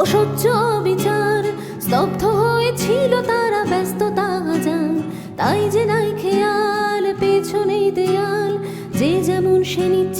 অসহ্য বিচার, স্তব্ধ হয়েছিল তারা ব্যস্ততা হাজার। তাই যে নাই খেয়াল, পেছনেই দেয়াল, যে যেমন সে নিচ্ছি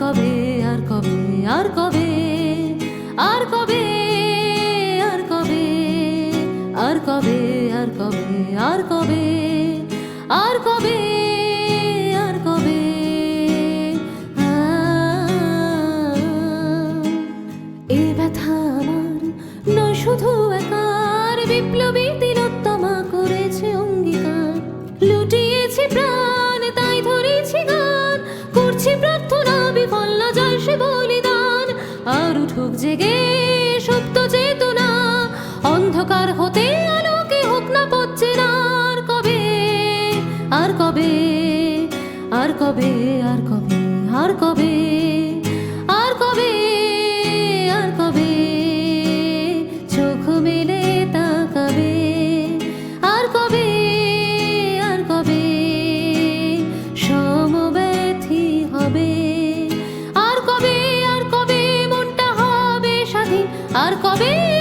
কবে, আর কবে আর কবে আর কবে আর কবে আর কবে আর কবে আর কবে আর কবে আর কবে এ ব্যথা আমার, নয় শুধু জেগে সুপ্ত চেতনা, অন্ধকার হতে আলোকে হোক না পড়ছে না আর কবে আর কবে আর কবে আর কবে আর কবে। স্বাধীন আর কবে আর কবে